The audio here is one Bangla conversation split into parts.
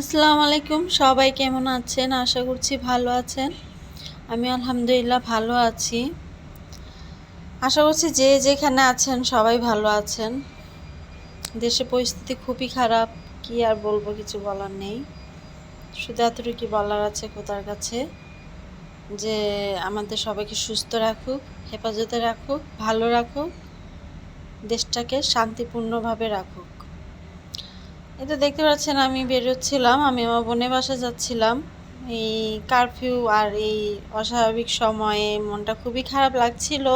আসসালামু আলাইকুম। সবাই কেমন আছেন? আশা করছি ভালো আছেন। আমি আলহামদুলিল্লাহ ভালো আছি। আশা করছি যে যেখানে আছেন সবাই ভালো আছেন। দেশে পরিস্থিতি খুবই খারাপ। কি আর বলব, কিছু বলার নেই। শুধু এতটুকু বলার আছে কোথার কাছে যে আমাদের সবাইকে সুস্থ রাখুক, হেফাজতে রাখুক, ভালো রাখুক, দেশটাকে শান্তিপূর্ণভাবে রাখুক। এই তো দেখতে পাচ্ছেন, আমি বেরোচ্ছিলাম, আমি আমার বোনের বাসা যাচ্ছিলাম। এই কারফিউ আর এই অস্বাভাবিক সময়ে মনটা খুবই খারাপ লাগছিল।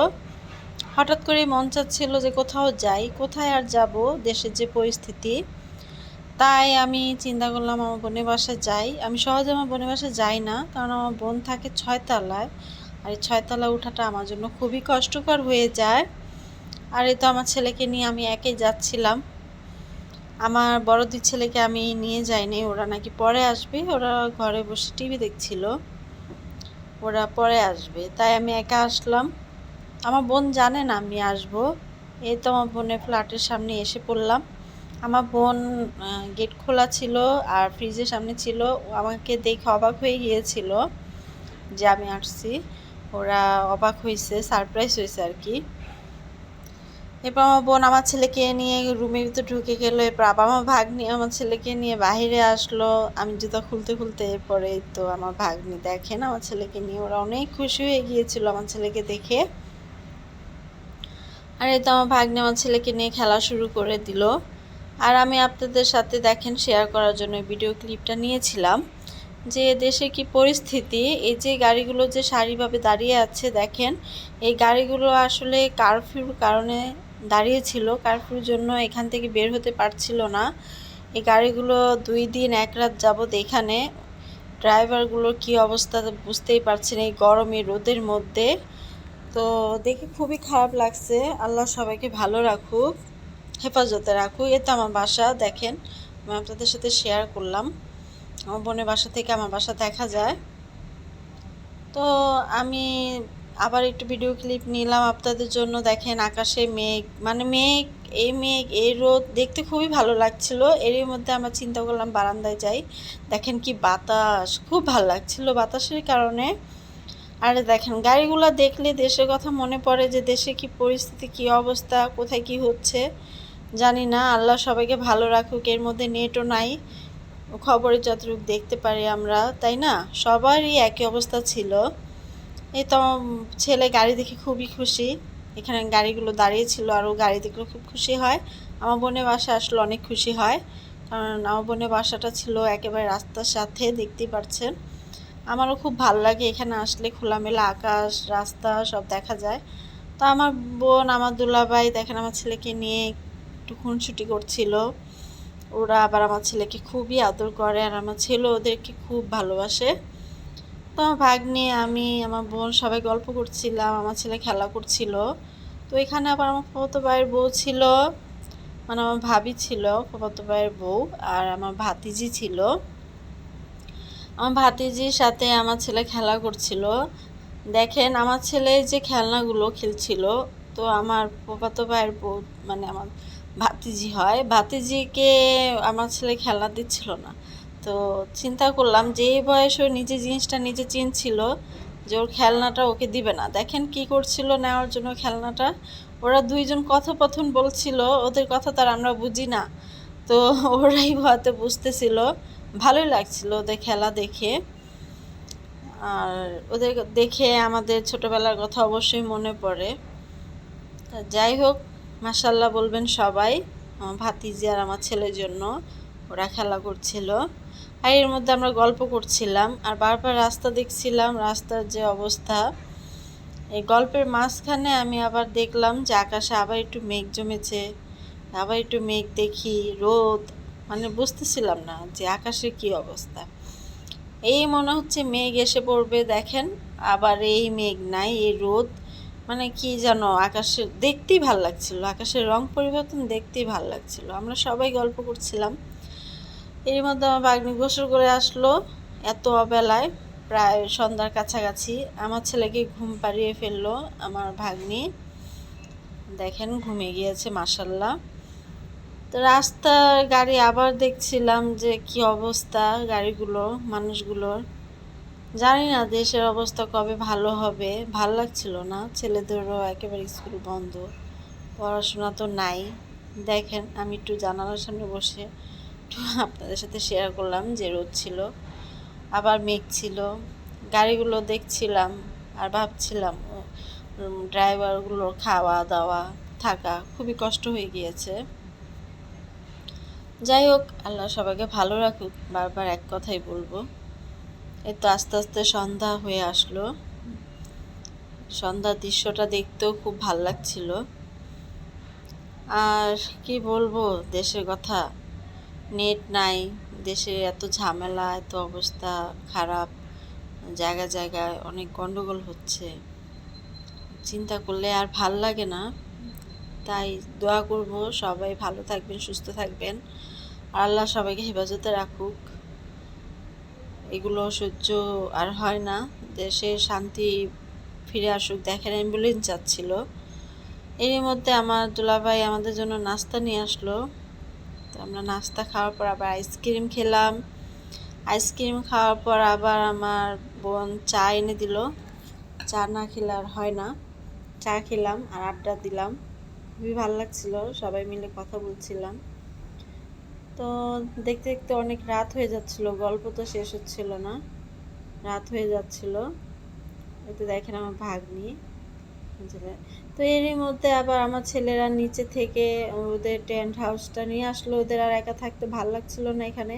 হঠাৎ করে মন চাচ্ছিল যে কোথাও যাই, কোথায় আর যাব, দেশের যে পরিস্থিতি। তাই আমি চিন্তা করলাম আমার বোনের বাসায় যাই। আমি সহজে আমার বোনের বাসায় যাই না, কারণ আমার বোন থাকে ছয়তলায়। আর এই ছয়তলায় ওঠাটা আমার জন্য খুবই কষ্টকর হয়ে যায়। আর এই তো আমার ছেলেকে নিয়ে আমি একাই যাচ্ছিলাম। আমার বড় দুই ছেলেকে আমি নিয়ে যাইনি, ওরা নাকি পরে আসবে, ওরা ঘরে বসে টিভি দেখছিল, ওরা পরে আসবে, তাই আমি একা আসলাম। আমার বোন জানে না আমি আসব, এই তো আমার বোনের ফ্ল্যাটের সামনে এসে পড়লাম। আমার বোন গেট খোলা ছিল আর ফ্রিজের সামনে ছিল আমাকে দেখে অবাক হয়ে গিয়েছিল যে আমি আসছি। ওরা অবাক হয়েছে সারপ্রাইজ হয়েছে আর কি। এরপর আমার বোন আমার ছেলেকে নিয়ে রুমের ভিতরে ঢুকে গেলো, এরপর আবার আমার ভাগ্নি আমার ছেলেকে নিয়ে বাহিরে আসলো। আমি জুতা খুলতে খুলতে এরপরে তো আমার ভাগ্নি দেখেন আমার ছেলেকে নিয়ে, ওরা অনেক খুশি হয়ে গিয়েছিল আমার ছেলেকে দেখে। আর এই তো আমার ভাগ্নি আমার ছেলেকে নিয়ে খেলা শুরু করে দিল। আর আমি আপনাদের সাথে দেখেন শেয়ার করার জন্য ভিডিও ক্লিপটা নিয়েছিলাম। যে দেশে কি পরিস্থিতি, এই যে গাড়িগুলো যে সারিভাবে দাঁড়িয়ে আছে, দেখেন, এই গাড়িগুলো আসলে কারফিউর কারণে দাঁড়িয়েছিল কারফিউর জন্য এখান থেকে বের হতে পারছিল না। এই গাড়িগুলো দুই দিন এক রাত যাবৎ এখানে। ড্রাইভারগুলোর কি অবস্থা বুঝতেই পারছেন এই গরমে রোদের মধ্যে। তো দেখে খুবই খারাপ লাগছে। আল্লাহ সবাইকে ভালো রাখুক, হেফাজতে রাখুক। এ তো আমার বাসা, দেখেন। আমি আপনাদের সাথে শেয়ার করলাম। আমার বোনের বাসা থেকে আমার বাসা দেখা যায়। তো আমি আবার একটু ভিডিও ক্লিপ নিলাম আপনাদের জন্য। দেখেন আকাশে মেঘ মানে মেঘ, এই মেঘ, এই রোদ দেখতে খুবই ভালো লাগছিল। এরই মধ্যে আমরা চিন্তা করলাম বারান্দায় যাই। দেখেন কি বাতাস, খুব ভালো লাগছিল বাতাসের কারণে। আর দেখেন, গাড়িগুলো দেখলে দেশের কথা মনে পড়ে যে দেশে কি পরিস্থিতি, কি অবস্থা, কোথায় কি হচ্ছে, জানি না। আল্লাহ সবাইকে ভালো রাখুক, এর মধ্যে নেটও নাই। খবরে যতটুকু দেখতে পারি আমরা, তাই না? সবারই একই অবস্থা ছিল। এই তো ছেলে গাড়ি দেখে খুবই খুশি। এখানে গাড়িগুলো দাঁড়িয়ে ছিল আরও গাড়ি দেখলে খুব খুশি হয়। আমার বোনের বাসা আসলে অনেক খুশি হয়। কারণ আমার বোনের বাসাটা ছিল একেবারে রাস্তার সাথে, দেখতেই পাচ্ছেন। আমারও খুব ভালো লাগে এখানে আসলে খোলামেলা আকাশ, রাস্তা, সব দেখা যায়। তো আমার বোন, আমার দুলাভাই, দেখেন আমার ছেলেকে নিয়ে একটু খুনছুটি করছিল। ওরা আবার আমার ছেলেকে খুবই আদর করে আর আমার ছেলে ওদেরকে খুব ভালোবাসে। তো আমার ভাগ নিয়ে আমি, আমার বোন সবাই গল্প করছিলাম, আমার ছেলে খেলা করছিল। তো এখানে আবার আমার ফুফাতো ভাইয়ের বউ ছিল মানে আমার ভাবি ছিল, ফুফাতো ভাইয়ের বউ আর আমার ভাতিজি ছিল। আমার ভাতিজির সাথে আমার ছেলে খেলা করছিল। দেখেন, আমার ছেলে যে খেলনাগুলো খেলছিল, তো আমার ফুফাতো ভাইয়ের বউ মানে আমার ভাতিজি হয়। ভাতিজিকে আমার ছেলে খেলনা দিচ্ছিল না। তো চিন্তা করলাম যে এই বয়সে নিজে জিনিসটা নিজে চিনছিল যে ওর খেলনাটা ওকে দিবে না। দেখেন কি করছিল নেওয়ার জন্য খেলনাটা। ওরা দুইজন কথোপথন বলছিল, ওদের কথা তার আমরা বুঝি না। তো ওরাই হয়তো বুঝতেছিল। ভালোই লাগছিল ওদের খেলা দেখে। আর ওদের দেখে আমাদের ছোটবেলার কথা অবশ্যই মনে পড়ে। যাই হোক মাসাল্লাহ বলবেন সবাই ভাতিজি আর আমার ছেলের জন্য ওরা খেলা করছিল। আর এর মধ্যে আমরা গল্প করছিলাম আর বারবার রাস্তা দেখছিলাম, রাস্তার যে অবস্থা। এই গল্পের মাঝখানে আমি আবার দেখলাম যে আকাশে আবার একটু মেঘ জমেছে, আবার একটু মেঘ দেখি, রোদ। মানে বুঝতেছিলাম না যে আকাশের কি অবস্থা। এই মনে হচ্ছে মেঘ এসে পড়বে, দেখেন। আবার এই মেঘ নাই, এই রোদ। মানে কি যেন আকাশে দেখতেই ভালো লাগছিল। আকাশের রং পরিবর্তন দেখতেই ভালো লাগছিল। আমরা সবাই গল্প করছিলাম। এর মধ্যে আমার বাগ্নি গোসল করে আসলো এত অবেলায়, প্রায় সন্ধ্যার কাছাকাছি। আমার ছেলেকে ঘুম পাড়িয়ে ফেলল আমার ভাগ্নি। দেখেন ঘুমিয়ে গিয়েছে মাসাল্লাহ তো রাস্তার গাড়ি আবার দেখছিলাম যে কি অবস্থা গাড়িগুলো, মানুষগুলোর। জানি না দেশের অবস্থা কবে ভালো হবে, ভালো লাগছিল না। ছেলেদেরও একেবারে স্কুল বন্ধ, পড়াশোনা তো নাই। দেখেন আমি একটু জানালার সামনে বসে একটু আপনাদের সাথে শেয়ার করলাম যে রোদ ছিল, আবার মেঘ ছিল, গাড়িগুলো দেখছিলাম আর ভাবছিলাম ড্রাইভারগুলোর খাওয়া দাওয়া থাকা খুবই কষ্ট হয়ে গিয়েছে। যাই হোক, আল্লাহ সবাইকে ভালো রাখুক, বারবার এক কথাই বলব। এই তো আস্তে আস্তে সন্ধ্যা হয়ে আসলো। সন্ধ্যার দৃশ্যটা দেখতেও খুব ভালো লাগছিল। আর কি বলব, দেশের কথা নেট নাই, দেশে এত ঝামেলা, এত অবস্থা খারাপ, জায়গা জায়গায় অনেক গন্ডগোল হচ্ছে। চিন্তা করলে আর ভালো লাগে না। তাই দোয়া করব, সবাই ভালো থাকবেন, সুস্থ থাকবেন। আর আল্লাহ সবাইকে হেফাজতে রাখুক। এগুলো সহ্য আর হয় না। দেশে শান্তি ফিরে আসুক দেখেন অ্যাম্বুলেন্স যাচ্ছিল। এর মধ্যে আমার দুলাভাই আমাদের জন্য নাস্তা নিয়ে আসলো। আমরা নাস্তা খাওয়ার পর আবার আইসক্রিম খেলাম। আইসক্রিম খাওয়ার পর আবার আমার বোন চা এনে দিল। চা না খেলে আর হয় না। চা খেলাম আর আড্ডা দিলাম। খুবই ভালো লাগছিল, সবাই মিলে কথা বলছিলাম। তো দেখতে দেখতে অনেক রাত হয়ে যাচ্ছিল, গল্প তো শেষ হচ্ছিল না। রাত হয়ে যাচ্ছিল। এতে দেখেন আমার ভাগ ভাগ্নি। তো এরই মধ্যে আবার আমার ছেলেরা নিচে থেকে ওদের টেন্ট হাউসটা নিয়ে আসলো। ওদের আর একা থাকতে ভালো লাগছিল না এখানে।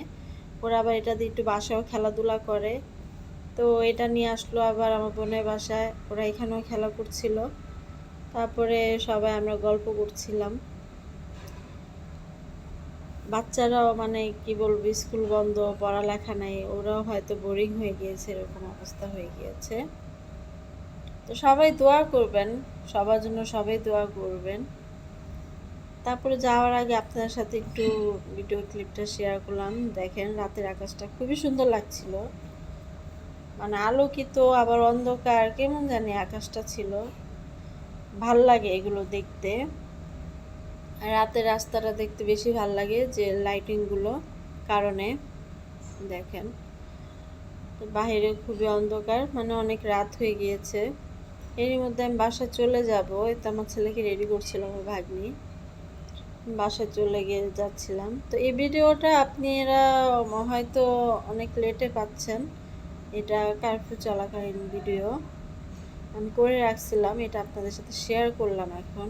ওরা আবার এটা দিয়ে একটু বাসায়ও খেলাধুলা করে। তো এটা নিয়ে আসলো আবার আমার বোনের বাসায়। ওরা এখানেও খেলা করছিল। তারপরে সবাই আমরা গল্প করছিলাম। বাচ্চারাও মানে কি বলব, স্কুল বন্ধ, পড়ালেখা নেই, ওরাও হয়তো বোরিং হয়ে গিয়েছে, এরকম অবস্থা হয়ে গিয়েছে। তো সবাই দোয়া করবেন, সবার জন্য সবাই দোয়া করবেন। তারপরে যাওয়ার আগে আপনাদের সাথে একটু ভিডিও ক্লিপটা শেয়ার করলাম। দেখেন রাতের আকাশটা খুবই সুন্দর লাগছিল। মানে আলোকিত, আবার অন্ধকার, কেমন জানি আকাশটা ছিল। ভালো লাগে এগুলো দেখতে। রাতের রাস্তাটা দেখতে বেশি ভালো লাগে যে লাইটিংগুলো কারণে। দেখেন। বাহিরে খুবই অন্ধকার মানে অনেক রাত হয়ে গিয়েছে। এরই মধ্যে আমি বাসায় চলে যাব। তো আমার ছেলেকে রেডি করছিল আমার ভাগ্নি। বাসায় চলে গিয়ে যাচ্ছিলাম। তো এই ভিডিওটা আপনারা হয়তো অনেক লেটে পাচ্ছেন। এটা কারফিউ চলাকালীন ভিডিও। আমি করে রাখছিলাম, এটা আপনাদের সাথে শেয়ার করলাম এখন।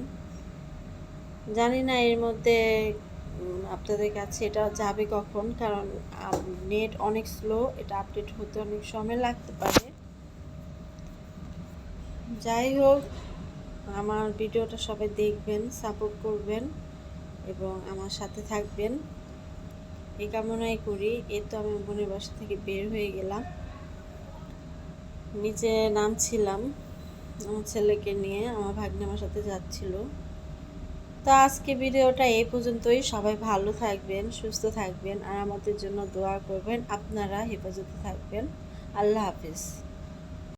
জানি না এর মধ্যে আপনাদের কাছে এটা যাবে কখন, কারণ নেট অনেক স্লো এটা আপডেট হতে অনেক সময় লাগতে পারে। যাই হোক, আমার ভিডিওটা সবাই দেখবেন সাপোর্ট করবেন এবং আমার সাথে থাকবেন। এই কামনাই করি। এ তো আমি বোনের বাসা থেকে বের হয়ে গেলাম। নিচে নামছিলাম আমার ছেলেকে নিয়ে, আমার ভাগ্নে আমার সাথে যাচ্ছিল। তো আজকে ভিডিওটা এই পর্যন্তই। সবাই ভালো থাকবেন, সুস্থ থাকবেন আর আমাদের জন্য দোয়া করবেন। আপনারা হেফাজতে থাকবেন। আল্লাহ হাফিজ।